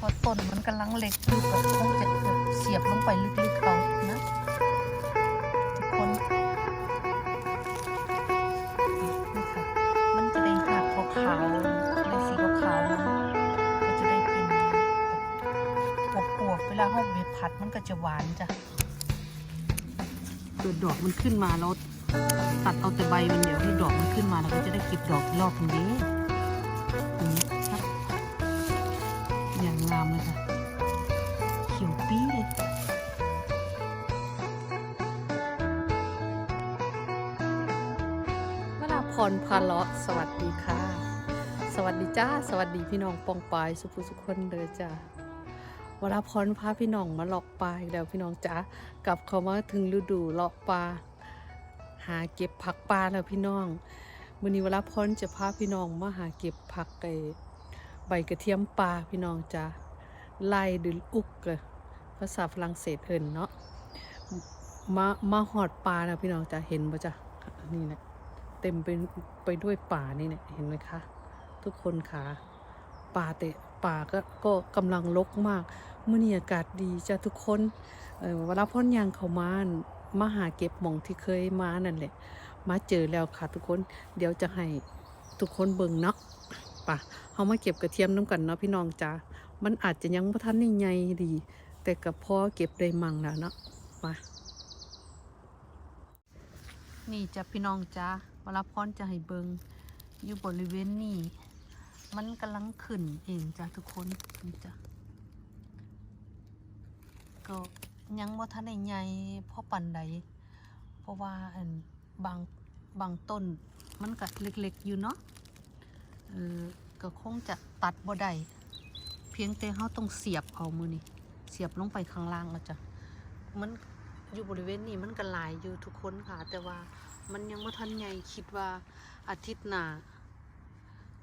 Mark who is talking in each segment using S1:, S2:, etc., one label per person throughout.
S1: พอต้นมันกำลังเล็กอยู่ก็คงจะแบบเสียบลงไปลึกๆเอานะทุกคนนี่ค่ะมันจะได้หักขาวๆในสีขาวๆนะก็จะได้เป็นแบบอวบๆเวลาเราไปผัดมันก็จะหวานจ้ะเกิดดอกมันขึ้นมาแล้วตัดเอาแต่ใบมันเดี๋ยวให้ดอกมันขึ้นมาเราก็จะได้เก็บดอกรอบนึ พรพาเลาะสวัสดีค่ะ สวัสดีจ้า สวัสดีพี่น้องปองปายสุภุสุขคนเด้อจ้าวราพรพาพี่น้องมาเลาะปลาแล้วพี่น้องจ้ากลับเขามาถึงฤดูเลาะปลาหาเก็บผักปลาแล้วพี่น้องมื้อนี้วราพรจะพาพี่น้องมาหาเก็บผักไอใบกระเทียมปลาพี่น้องจ้าไล่ดิลอุกเกอภาษาฝรั่งเศสเอินเนาะมามาหอดปลาแล้วพี่น้องจ้าเห็นบ่จ้ะนี่แหละ เต็มไปไปด้วยป่านี่เนี่ยเห็นไหมคะ ทุกคนคะป่าแต่ป่าก็ก็กำลังรกมากเมื่อนี้อากาศดีจ้ะทุกคนเออเวลาพ่นยางเขามานมาหาเก็บหมองที่เคยมานั่นแหละ มาเจอแล้วค่ะทุกคนเดี๋ยวจะให้ทุกคนเบิ่งเนาะป่ะเขามาเก็บกระเทียมน้ำกันเนาะพี่น้องจ้ามันอาจจะยังบ่ทันใหญ่ดี แต่กับพ่อเก็บได้มั่งแล้วเนาะมานี่จ้ะพี่น้องจ้า วลาพรจะให้เบิงอยู่บริเวณนี้มันกำลังขึ้นเองจ้ะทุกคนนี่จ้ะก็ยังว่าท่านได้ใหญ่พราะปันใดเพราะว่าอันบางบางต้นมันก็เล็กๆอยู่เนาะเออก็คงจะตัดบ่ได้เพียงแต่เขาต้องเสียบเอามือนี่เสียบลงไปข้างล่างแล้วจ้ะมันอยู่บริเวณนี้มันก็หลายอยู่ทุกคนค่ะ แต่ว่า มันยังไม่ทันใหญ่คิดว่าอาทิตย์หน้า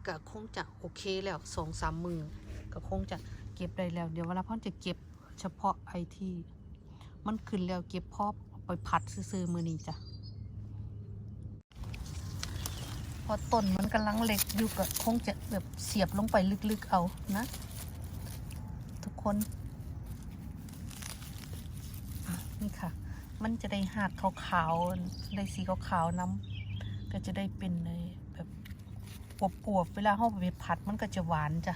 S1: ก็คงจะโอเคแล้วสองสามมือก็คงจะเก็บได้แล้ว เดี๋ยวเวลาพ่อจะเก็บเฉพาะไอที่ มันขึ้นแล้วเก็บพอบไปผัดซื้อมือนี้จ้ะพอต้นมันกำลังเล็กอยู่ก็คงจะแบบเสียบลงไปลึกๆเอานะ ทุกคน นี่ค่ะ มันจะได้หาดขาวๆได้สีขาวๆน้ำก็จะได้เป็นในแบบอวบๆเวลาเข้าไปผัดมันก็จะหวานจ้ะ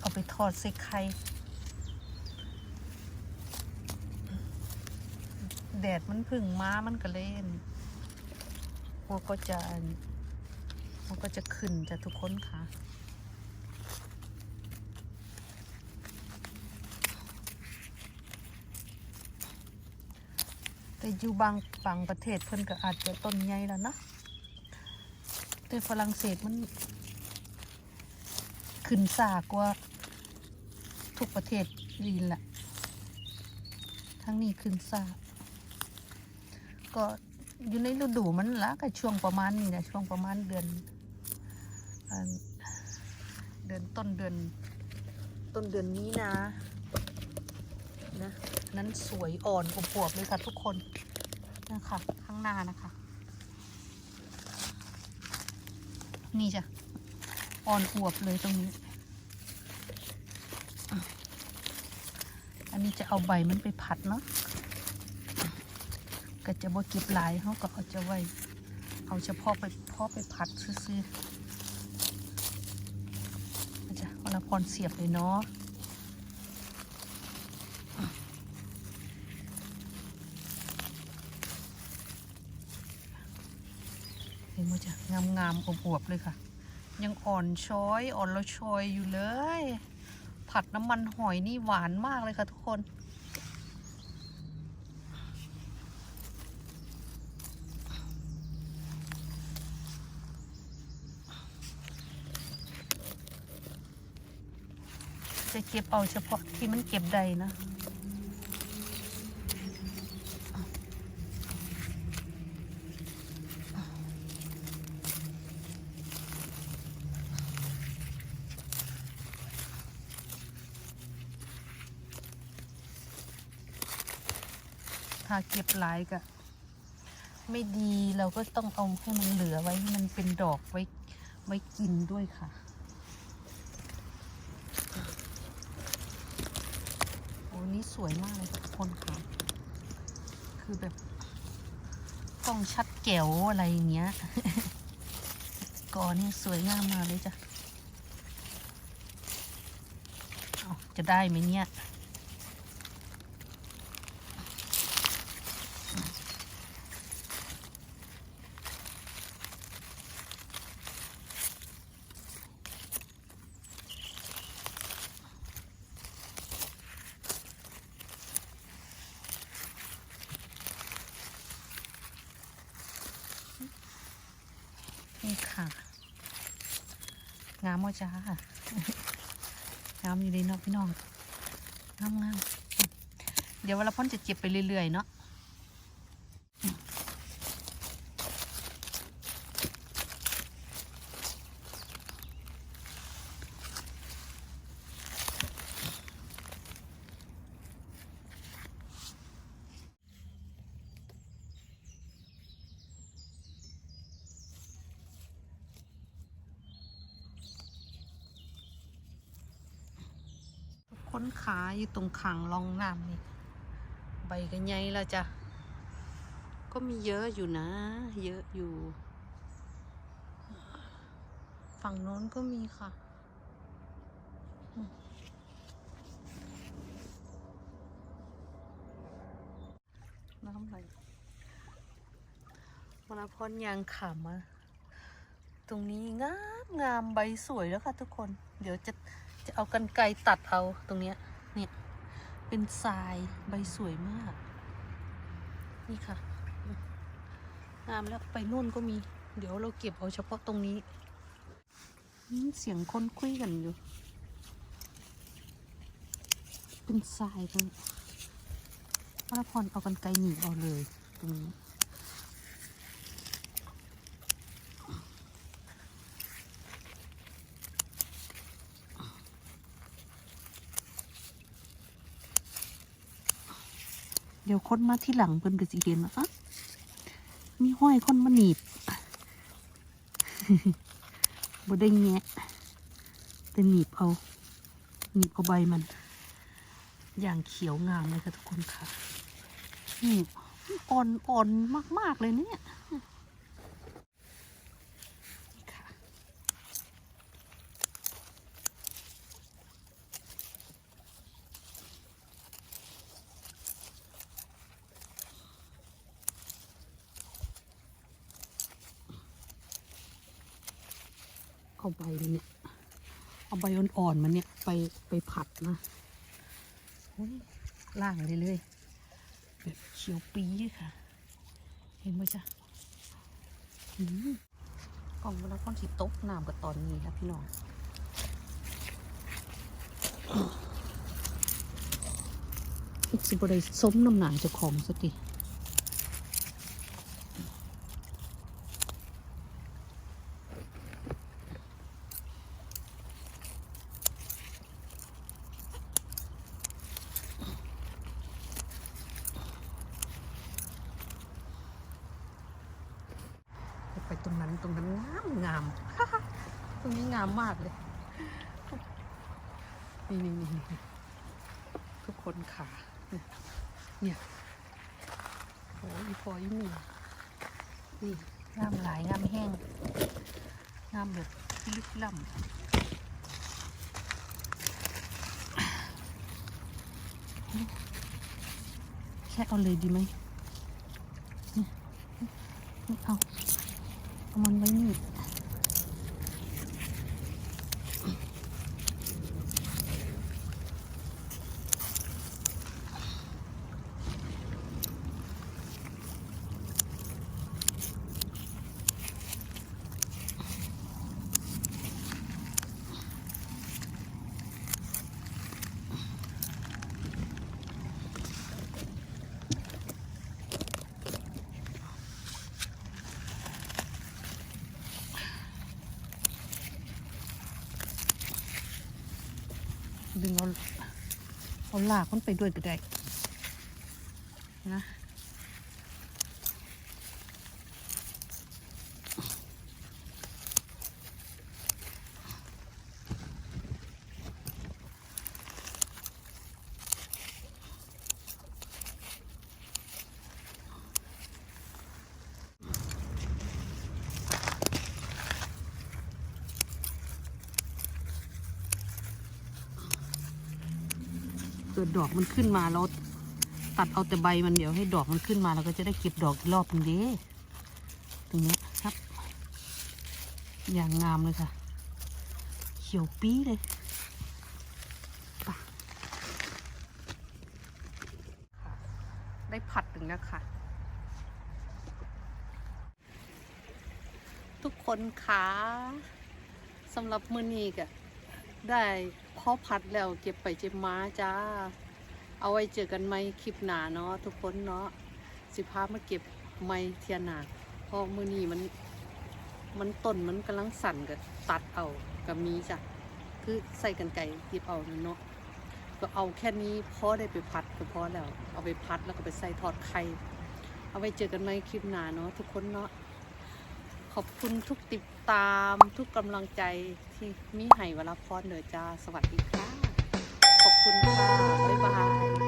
S1: เอาไปทอดใส่ไข่แดดมันพึ่งมามันก็เล่นหัวก็จะหัวก็จะขึ้นจ้ะทุกคนค่ะ แต่อยู่บางบางประเทศเพิ่นก็อาจจะต้นใหญ่แล้วนะแต่ฝรั่งเศสมัน ขึ้นซากว่า ทุกประเทศดีแหละทั้งนี้ขึ้นซากก็อยู่ในฤดูมันละก็ช่วงประมาณนี้นะช่วงประมาณเดือนเดือนต้นเดือน ต้นเดือนนี้นะนะ นั้นสวยอ่อนอวบๆเลยค่ะทุกคนนะคะข้างหน้านะคะ นี่จ้ะอ่อนอวบเลยตรงนี้ อันนี้จะเอาใบมันไปผัดเนาะก็จะบ่เก็บหลายเขาก็เอาจะไว้เอาเฉพาะไปเพาะไปผัดซื้อๆจ๊ะเวลาพรเสียบเลยเนาะ เห็นมั้ย จ้ะงามงามๆอวบๆเลยค่ะ ยังอ่อนช้อยอ่อนละชอยอยู่เลย ผัดน้ำมันหอยนี่หวานมากเลยค่ะทุกคนจะเก็บเอาเฉพาะที่มันเก็บได้นะ ถ้าเก็บหลายก็ไม่ดีเราก็ต้องเอาให้มันเหลือไว้ให้มันเป็นดอกไว้ไว้กินด้วยค่ะโอ้นี่สวยมากเลยทุกคนค่ะ คือแบบกล้องชัดแก๋วอะไรอย่างเงี้ยก่อนี่สวยงามมาเลยจ้ะจะได้ไหมเนี่ย นี่ค่ะ งามมอจ้าน้ำอยู่ในนอกพี่น้องงามงามเดี๋ยวเวลาพ่นจะเจ็บไปเรื่อยๆเนาะ ค้นขาอยู่ตรงขังรองน้ำนี่ ใบกันใหญ่แล้วจ้ะ ก็มีเยอะอยู่นะ เยอะอยู่ ฝั่งโน้นก็มีค่ะน้ำไหลมาลาพรยางขำอะตรงนี้งามงามใบสวยแล้วค่ะทุกคน เดี๋ยวจะ จะเอากันไกรตัดเอาตรงเนี้ยเนี่ยเป็นทรายใบสวยมาก นี่ค่ะงามแล้วไปนู่นก็มี เดี๋ยวเราเก็บเอาเฉพาะตรงนี้ เสียงคนคุยกันอยู่ เป็นทรายตรงนี้พระพรเอากันไกลหนีเอาเลยตรงนี้ เดี๋ยวคนมาที่หลังเพิ่นก็สิเห็นว่าอะมีห้อยคนมาหนีบบ่ได้แงะแต่หนีบเอาหนีบเอาใบมัน อย่างเขียวงามเลยค่ะทุกคนค่ะนี่อ่อนอ่อนมาก ๆ เลยเนี่ย เอาใบมันเนี่ย เอาใบอ่อนๆมันเนี่ยไปไปผัดนะโอ้ยล่างเลยเลยๆแบบเขียวปีเลยค่ะ เห็นไหมจ๊ะอืมกล่องเวลาก้อนสีตกน้ำกับตอนนี้ครับพี่น้องอีกสิบได้ส้มน้ำหนานเจ้าของสักทีไปตรง นั้นตรงนั้นงามงาม ตรงนี้งามมากเลย นี่นี่นี่นี่ทุกคนขาเนี่ยโอ้ยพออีนี่นี่งามหลายงามแห้งงามแบบลึกล่ำแค่เอาเลยดีไหมเนี่ยนี่เอา เอามัน ดึงเอาเอาลากมันไปด้วยก็ได้นะ ดอกมันขึ้นมาเราตัดเอาแต่ใบมันเดี๋ยวให้ดอกมันขึ้นมาเราก็จะได้เก็บดอกรอบนึงเด้ตรงนี้ครับ อย่างงามเลยค่ะ เขียวปี้เลยได้ผัดหนึ่งนะคะทุกคนคะสำหรับมือนี้ก็ได้ เพ่อพัดแล้วเก็บไปเจ็บม้าจ้า เอาไว้เจอกันไหมคลิปหนาเนาะทุกคนเนาะสิพามาเก็บไม้เทียนหนาเพราะมือนีมัน มันต้นมันกำลังสั่นก็ตัดเอากับมีจ้ะคือใส่กันไก่หยิบเอานเนาะก็เอาแค่นี้พอได้ไปพัดก็พอแล้ว เอาไปพัดแล้วก็ไปใส่ทอดไข่เอาไว้เจอกันไหมคลิปหนาเนาะทุกคนเนาะขอบคุณทุกติด ตามทุกกำลังใจที่มิให้เวลาพรเดอจ้า สวัสดีค่ะ ขอบคุณค่ะ บ๊ายบาย